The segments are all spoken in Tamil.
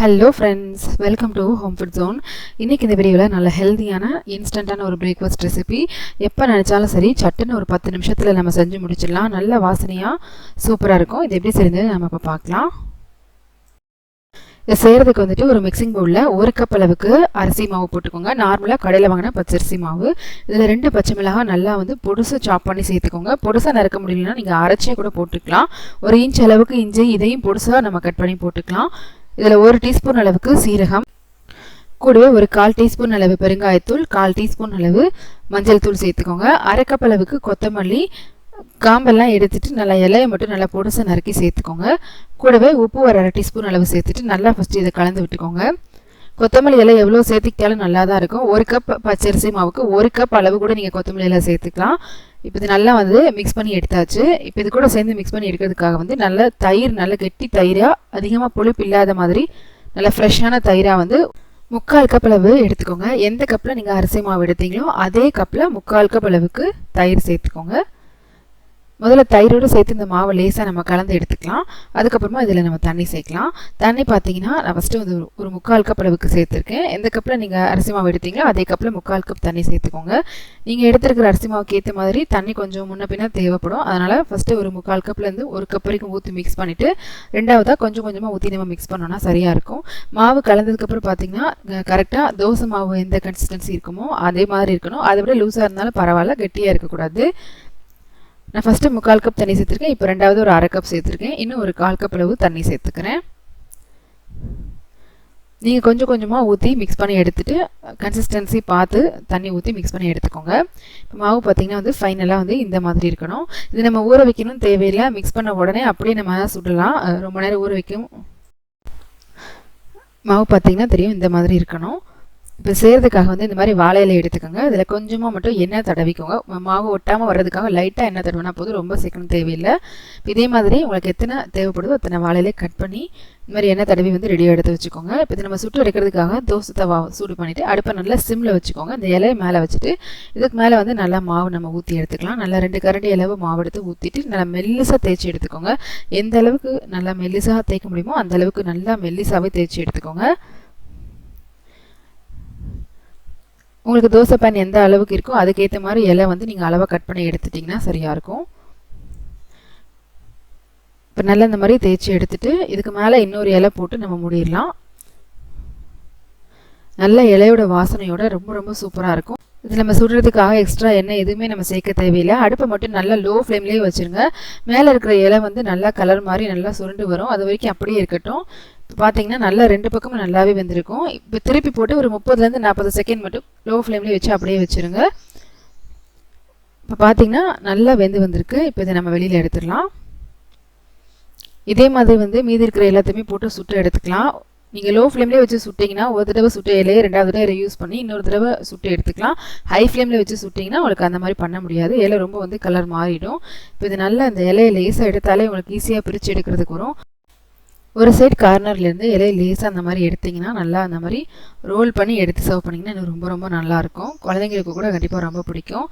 Hello friends welcome to home food zone இன்றைக்கி இந்த வீடியோவில் நல்ல ஹெல்த்தியான இன்ஸ்டண்ட்டான ஒரு பிரேக்ஃபாஸ்ட் ரெசிபி எப்போ நினச்சாலும் சரி சட்டுன்னு ஒரு பத்து நிமிஷத்தில் நம்ம செஞ்சு முடிச்சிடலாம். நல்ல வாசனையாக சூப்பராக இருக்கும். இது எப்படி செய்யுது நம்ம இப்போ பார்க்கலாம். இதை செய்கிறதுக்கு வந்துட்டு ஒரு மிக்சிங் பவுலில் ஒரு கப் அளவுக்கு அரிசி மாவு போட்டுக்கோங்க. நார்மலாக கடையில் வாங்கின பச்சரிசி மாவு. இதில் ரெண்டு பச்சை மிளகாய் நல்லா வந்து பொடுசு சாப் பண்ணி சேர்த்துக்கோங்க. பொடுசாக நறுக்க முடியலன்னா நீங்கள் அரைச்சியே கூட போட்டுக்கலாம். ஒரு இன்ச் அளவுக்கு இஞ்சி இதையும் பொடுசாக நம்ம கட் பண்ணி போட்டுக்கலாம். இதில் ஒரு டீஸ்பூன் அளவுக்கு சீரகம் கூடவே ஒரு கால் டீஸ்பூன் அளவு பெருங்காயத்தூள் கால் டீஸ்பூன் அளவு மஞ்சள் தூள் சேர்த்துக்கோங்க. அரைக்கப் அளவுக்கு கொத்தமல்லி காம்பெல்லாம் எடுத்துட்டு நல்லா இலையை மட்டும் நல்லா பொடிசை நறுக்கி சேர்த்துக்கோங்க. கூடவே உப்பு ஒரு அரை டீஸ்பூன் அளவு சேர்த்துட்டு நல்லா ஃபஸ்ட்டு இதை கலந்து விட்டுக்கோங்க. கொத்தமல்லி இலை எவ்வளோ சேர்த்துக்கிட்டாலும் நல்லா தான் இருக்கும். ஒரு கப் பச்சரிசி மாவுக்கு ஒரு கப் அளவு கூட நீங்கள் கொத்தமல்லி இலை சேர்த்துக்கலாம். இப்போ இது நல்லா வந்து மிக்ஸ் பண்ணி எடுத்தாச்சு. இப்போ இது கூட சேர்ந்து மிக்ஸ் பண்ணி எடுக்கிறதுக்காக வந்து நல்ல தயிர் நல்ல கெட்டி தயிராக அதிகமாக புளிப்பு இல்லாத மாதிரி நல்ல ஃப்ரெஷ்ஷான தயிராக வந்து முக்கால் கப் அளவு எடுத்துக்கோங்க. எந்த கப்பில் நீங்கள் அரிசி மாவு எடுத்தீங்களோ அதே கப்பில் முக்கால் கப் அளவுக்கு தயிர் சேர்த்துக்கோங்க. முதல்ல தயிரோடு சேர்த்து இந்த மாவை லேசாக நம்ம கலந்து எடுத்துக்கலாம். அதுக்கப்புறமா இதில் நம்ம தண்ணி சேர்க்கலாம். தண்ணி பார்த்தீங்கன்னா நான் ஃபஸ்ட்டு வந்து ஒரு முக்கால் கப் அளவுக்கு சேர்த்துருக்கேன். எந்த கப்பில் நீங்கள் அரிசி மாவு எடுத்தீங்களோ அதே கப்பில் முக்கால் கப் தண்ணி சேர்த்துக்கோங்க. நீங்கள் எடுத்துருக்கிற அரிசி மாவுக்கு ஏற்ற மாதிரி தண்ணி கொஞ்சம் முன்ன பின்னா தேவைப்படும். அதனால் ஃபஸ்ட்டு ஒரு முக்கால் கப்லேருந்து ஒரு கப் வரைக்கும் ஊற்றி மிக்ஸ் பண்ணிவிட்டு ரெண்டாவதாக கொஞ்சம் கொஞ்சமாக ஊற்றி நம்ம மிக்ஸ் பண்ணோன்னா சரியாக இருக்கும். மாவு கலந்ததுக்கப்புறம் பார்த்தீங்கன்னா கரெக்டாக தோசை மாவு எந்த கன்சிஸ்டன்சி இருக்குமோ அதே மாதிரி இருக்கணும். அதை விட லூஸாக இருந்தாலும் பரவாயில்ல கெட்டியாக இருக்கக்கூடாது. நான் ஃபஸ்ட்டு முக்கால் கப் தண்ணி சேர்த்துருக்கேன். இப்போ ரெண்டாவது ஒரு அரை கப் சேர்த்துருக்கேன். இன்னும் ஒரு கால் கப் அளவு தண்ணி சேர்த்துக்கிறேன். நீங்கள் கொஞ்சம் கொஞ்சமாக ஊற்றி மிக்ஸ் பண்ணி எடுத்துகிட்டு கன்சிஸ்டன்சி பார்த்து தண்ணி ஊற்றி மிக்ஸ் பண்ணி எடுத்துக்கோங்க. இப்போ மாவு பார்த்திங்கன்னா வந்து ஃபைனலாக வந்து இந்த மாதிரி இருக்கணும். இது நம்ம ஊற வைக்கணும் தேவையில்லை. மிக்ஸ் பண்ண உடனே அப்படியே நம்ம சுடலாம். ரொம்ப நேரம் ஊற வைக்கும். மாவு பார்த்திங்கன்னா தெரியும் இந்த மாதிரி இருக்கணும். இப்போ செய்கிறதுக்காக வந்து இந்த மாதிரி வாழை இலை எடுத்துக்கோங்க. இதில் கொஞ்சமாக மட்டும் எண்ணெய் தடவிக்கோங்க. மாவு ஒட்டாமல் வர்றதுக்காக லைட்டாக எண்ணெய் தடவினா போதும். ரொம்ப சீக்கிரம் தேவையில்லை. இதே மாதிரி உங்களுக்கு எத்தனை தேவைப்படுதோ அத்தனை வாழையிலே கட் பண்ணி இந்த மாதிரி எண்ணெய் தடவி வந்து ரெடியாக எடுத்து வச்சுக்கோங்க. இப்போ இது நம்ம சுட்டு எடுக்கிறதுக்காக தோசை தவா சூடு பண்ணிவிட்டு அடுப்பை நல்லா சிம்மில் வச்சுக்கோங்க. இந்த இலையை மேலே வச்சுட்டு இதுக்கு மேலே வந்து நல்லா மாவு நம்ம ஊற்றி எடுத்துக்கலாம். நல்லா ரெண்டு கரண்டி அளவு மாவு எடுத்து ஊற்றிட்டு நல்லா மெல்லிசாக தேய்ச்சி எடுத்துக்கோங்க. எந்த அளவுக்கு நல்லா மெல்லிசாக தேய்க்க முடியுமோ அந்த அளவுக்கு நல்லா மெல்லிசாகவே தேய்ச்சி எடுத்துக்கோங்க. உங்களுக்கு தோசை பேன் எந்த அளவுக்கு இருக்கோ அதுக்கேற்ற மாதிரி இலை வந்து நீங்கள் அளவாக கட் பண்ணி எடுத்துட்டிங்கன்னா சரியாக இருக்கும். இப்போ நல்லா இந்த மாதிரி தேய்ச்சி எடுத்துட்டு இதுக்கு மேலே இன்னொரு இலை போட்டு நம்ம முடிடலாம். நல்ல இலையோட வாசனையோட ரொம்ப ரொம்ப சூப்பராக இருக்கும். இது நம்ம சுடுறதுக்காக எக்ஸ்ட்ரா எண்ணெய் எதுவுமே நம்ம சேர்க்க தேவையில்லை. அடுப்பை மட்டும் நல்லா லோ ஃப்ளேம்லேயே வச்சுருங்க. மேலே இருக்கிற இலை வந்து நல்லா கலர் மாதிரி நல்லா சுருண்டு வரும். அது வரைக்கும் அப்படியே இருக்கட்டும். பார்த்தீங்கன்னா நல்லா ரெண்டு பக்கமும் நல்லாவே வெந்திருக்கும். இப்போ திருப்பி போட்டு ஒரு முப்பதுலேருந்து நாற்பது செகண்ட் மட்டும் லோ ஃப்ளேம்லேயே வச்சு அப்படியே வச்சுருங்க. இப்போ பார்த்தீங்கன்னா நல்லா வெந்து வந்திருக்கு. இப்போ இதை நம்ம வெளியில் எடுத்துடலாம். இதே மாதிரி வந்து மீதி இருக்கிற எல்லாத்தையுமே போட்டு சுட்டு எடுத்துக்கலாம். நீங்கள் லோ ஃப்ளேம்லேயே வச்சு சுட்டிங்கன்னா ஒரு தடவை சுட்டையிலேயே ரெண்டாவது தடவை யூஸ் பண்ணி இன்னொரு தடவை சுட்டு எடுத்துக்கலாம். ஹை ஃப்ளேமில் வச்சு சுட்டிங்கன்னா உங்களுக்கு அந்த மாதிரி பண்ண முடியாது. இலை ரொம்ப வந்து கலர் மாறிடும். இப்போ இது நல்லா அந்த இலையை லேசாக எடுத்தாலே உங்களுக்கு ஈஸியாக பிரித்து எடுக்கிறதுக்கு வரும். ஒரு சைடு கார்னர்லேருந்து இலையை லேசாக அந்த மாதிரி எடுத்திங்கன்னா நல்லா அந்த மாதிரி ரோல் பண்ணி எடுத்து சர்வ் பண்ணிங்கன்னா எனக்கு ரொம்ப ரொம்ப நல்லாயிருக்கும் குழந்தைங்களுக்கு கூட கண்டிப்பாக ரொம்ப பிடிக்கும்.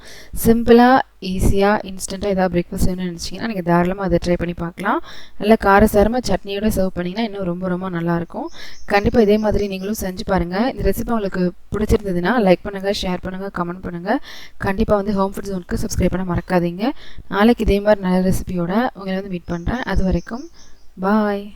சிம்பிளாக ஈஸியாக இன்ஸ்டண்ட்டாக ஏதாவது பிரேக்ஃபாஸ்ட் வேணும்னு நினச்சிங்கன்னா நீங்கள் தாராளமாக அதை ட்ரை பண்ணி பார்க்கலாம். நல்லா காரசாரமாக சட்னியோட சர்வ் பண்ணிங்கன்னா இன்னும் ரொம்ப ரொம்ப நல்லாயிருக்கும் கண்டிப்பாக இதே மாதிரி நீங்களும் செஞ்சு பாருங்கள் இந்த ரெசிபி உங்களுக்கு பிடிச்சிருந்ததுன்னா லைக் பண்ணுங்கள் ஷேர் பண்ணுங்கள் கமெண்ட் பண்ணுங்கள் கண்டிப்பாக வந்து ஹோம் ஃபுட் ஜோனுக்கு சப்ஸ்கிரைப் பண்ண மறக்காதீங்க. நாளைக்கு இதே மாதிரி நல்ல ரெசிபியோட உங்களை வந்து மீட் பண்ணுறேன் அது வரைக்கும் பாய்